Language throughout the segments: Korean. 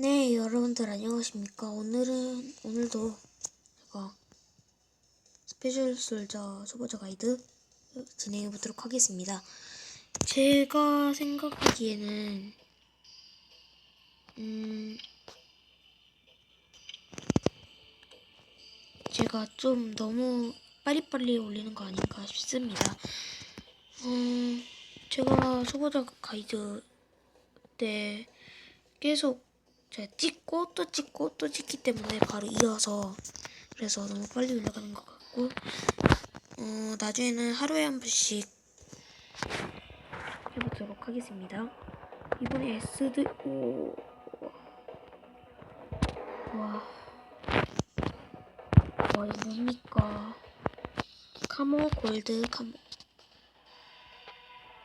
네, 여러분들 안녕하십니까? 오늘은 오늘도 제가 스페셜 솔저 초보자 가이드 진행해 보도록 하겠습니다. 제가 생각하기에는 음 제가 좀 너무 빨리빨리 올리는 거 아닌가 싶습니다. 음, 제가 초보자 가이드 때 계속 제가 찍고 또 찍고 또 찍기 때문에 바로 이어서 그래서 너무 빨리 올라가는 것 같고 어, 나중에는 하루에 한 번씩 해보도록 하겠습니다. 이번에 SD 오 와. 와 이거 뭡니까? 카모 골드 카모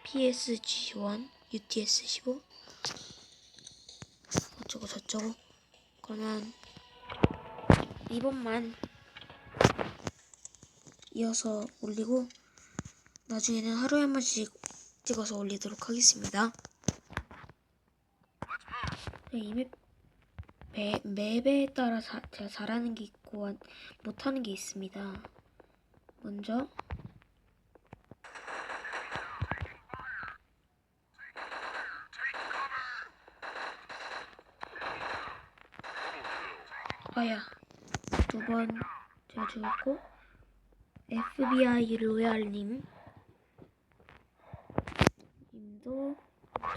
PSG1 UTS15 어쩌고 저쩌고 그러면 이번만 이어서 올리고 나중에는 하루에 한 번씩 찍어서 올리도록 하겠습니다. 네, 이 맵, 매, 맵에 따라 사, 제가 잘하는 게 있고 안- 못하는 게 있습니다. 먼저 아야 두 번 제가 죽었고 FBI 로얄님 님도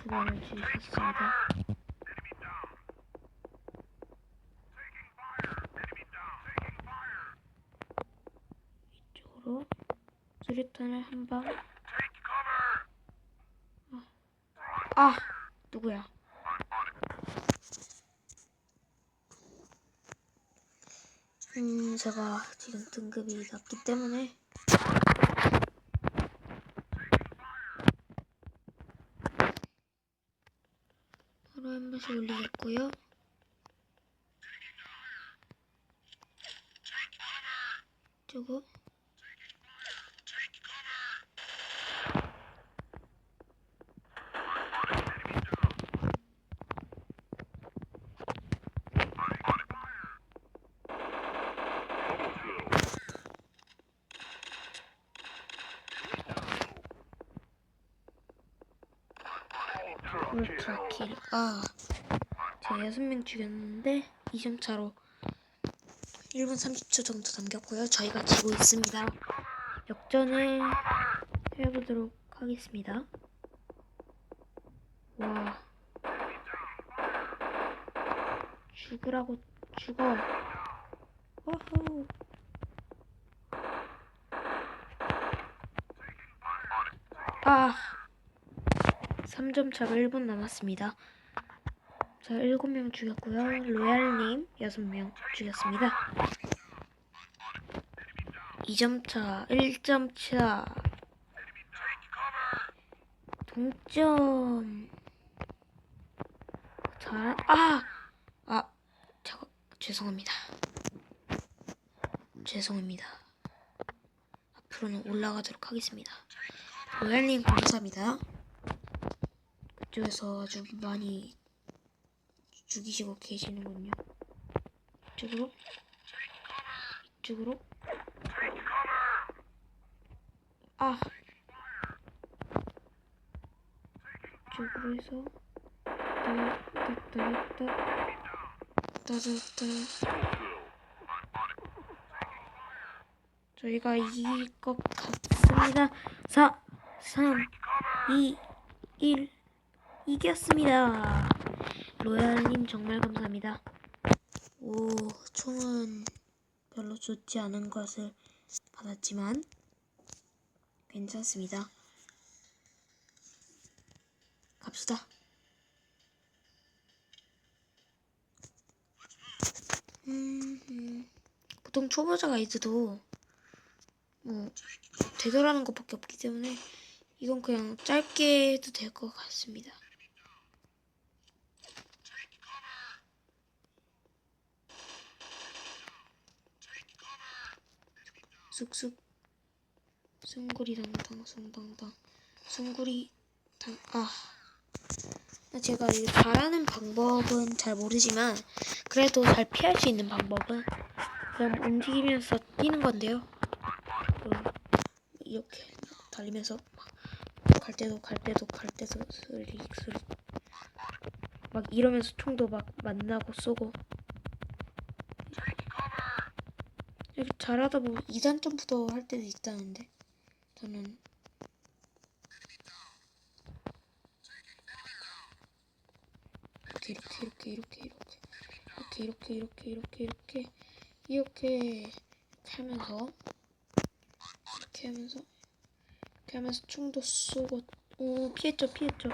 두 번을 죽이셨습니다. 이쪽으로 수류탄을 한 방. 아, 아 누구야? 음, 제가 지금 등급이 낮기 때문에 하루에 한 번씩 올리겠고요. 저거 울트라킬. 아, 제가 여섯 명 죽였는데 2점 차로 1분 30초 정도 남겼고요. 저희가 지고 있습니다. 역전을 해보도록 하겠습니다. 와. 죽으라고 죽어. 어후. 아. 3점 차가 1분 남았습니다. 자, 7명 죽였고요. 로얄님 6명 죽였습니다. 2점 차, 1점 차. 동점. 잘, 아! 아, 저, 죄송합니다. 죄송합니다. 앞으로는 올라가도록 하겠습니다. 로얄님 감사합니다. 그쪽에서 아주 많이 죽이시고 계시는군요. 이쪽으로 이쪽으로 아 이쪽으로 해서 따따따따 따따따 저희가 이길 것 같습니다. 4 3 2 1 이겼습니다. 로얄님 정말 감사합니다. 오, 총은 별로 좋지 않은 것을 받았지만 괜찮습니다. 갑시다. 음, 음. 보통 초보자 가이드도 뭐 되돌아는 것밖에 없기 때문에 이건 그냥 짧게 해도 될 것 같습니다. 쑥쑥. 숭구리 당당 숭당당. 숭구리 당아. 제가 이 잘하는 방법은 잘 모르지만 그래도 잘 피할 수 있는 방법은 그냥 움직이면서 뛰는 건데요. 음, 이렇게 달리면서 막갈 때도 갈 때도 갈 때도 소리 소리. 막 이러면서 총도 막 만나고 쏘고 이렇게 잘하다 보면 2단 점프도 할 때도 있다는데 저는. 이렇게 이렇게 이렇게 이렇게 이렇게. 이렇게 이렇게 이렇게 이렇게 이렇게. 이렇게 하면서 이렇게 하면서 이렇게 하면서 총도 쏘고 오 피했죠 피했죠.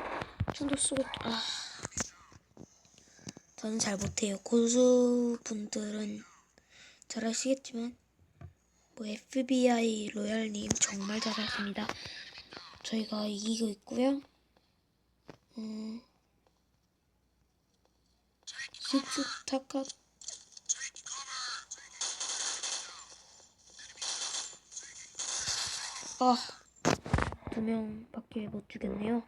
총도 쏘고 아. 저는 잘 못해요. 고수분들은 잘 하시겠지만 뭐 FBI 로얄님 정말 잘하십니다 저희가 이기고 있고요 음 시츠 타카 아, 두 명밖에 못 죽였네요.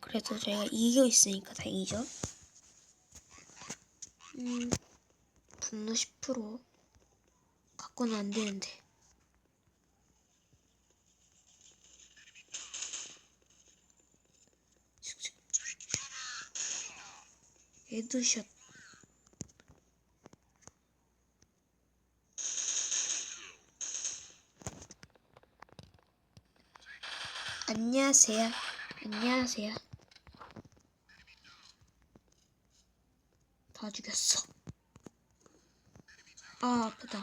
그래도 저희가 이기고 있으니까 다행이죠. 음, 분노 10% 갖고는 안 되는데. 헤드샷. 안녕하세요. 안녕하세요. 다 죽였어. 아, 아프다.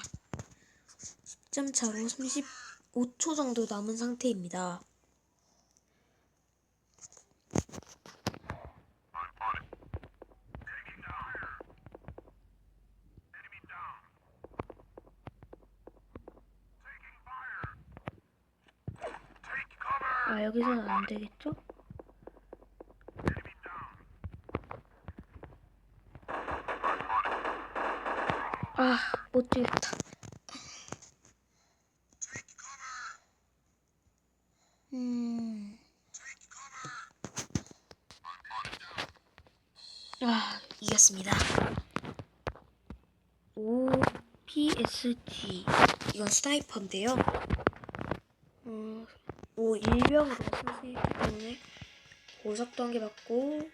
10점 차로 35초 정도 남은 상태입니다. 아, 여기서는 안 되겠죠? 아, 못 죽였다. 음. 아, 이겼습니다. OPSG. 이건 스나이퍼인데요. 어, 오, 일병으로 선수이기 때문에 보석도 한 개 받고,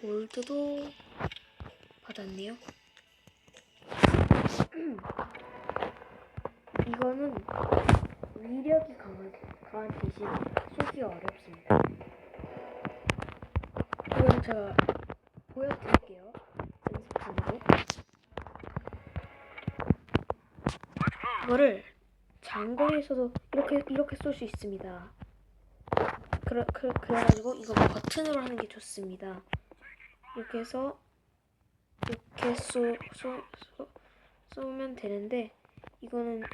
골드도 받았네요. 이거는 위력이 강한, 강한 대신 쏘기가 어렵습니다. 그럼 제가 보여드릴게요. 연습판으로. 이거를 장거리에서도 이렇게 이렇게 쏠 수 있습니다. 그래, 그, 그래가지고 이거 버튼으로 하는 게 좋습니다. 이렇게 해서 이렇게 쏘, 쏘, 쏘, 쏘면 되는데 이거는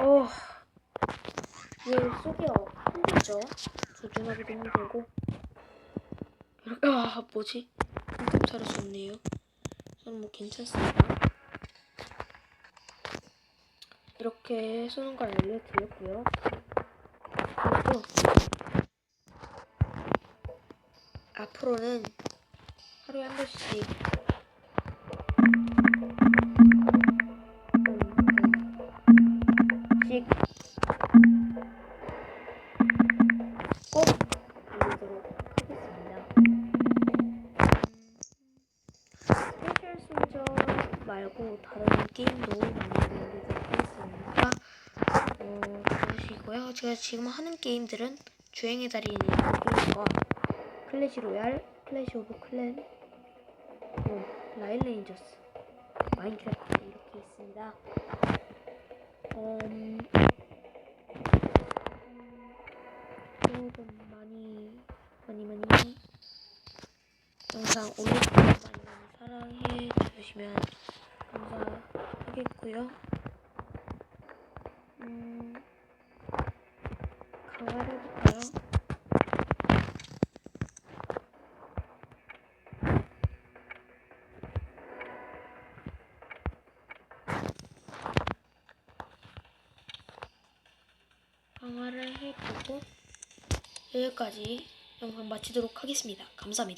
어 이게 쏘기 어, 힘들죠. 조준하기도 힘들고 이렇게 아 뭐지? 차로 쏘네요. 저는 뭐 괜찮습니다. 이렇게 쏘는 걸 알려드렸고요. 그리고 앞으로는 하루에 한 번씩 씩 말고 다른 게임도 많이 올리도록 하겠습니다. 어, 보시고요. 제가 지금 하는 게임들은 주행의 달인의 게임과 클래시 로얄, 클래시 오브 클랜, 어, 라인 레인저스, 마인크래프트 이렇게 있습니다. 음, 조금 많이 많이 많이 영상 올릴 때 많이 많이 사랑해 주시면 감사하겠고요. 음, 강화를 해볼까요? 강화를 해보고 여기까지 영상 마치도록 하겠습니다. 감사합니다.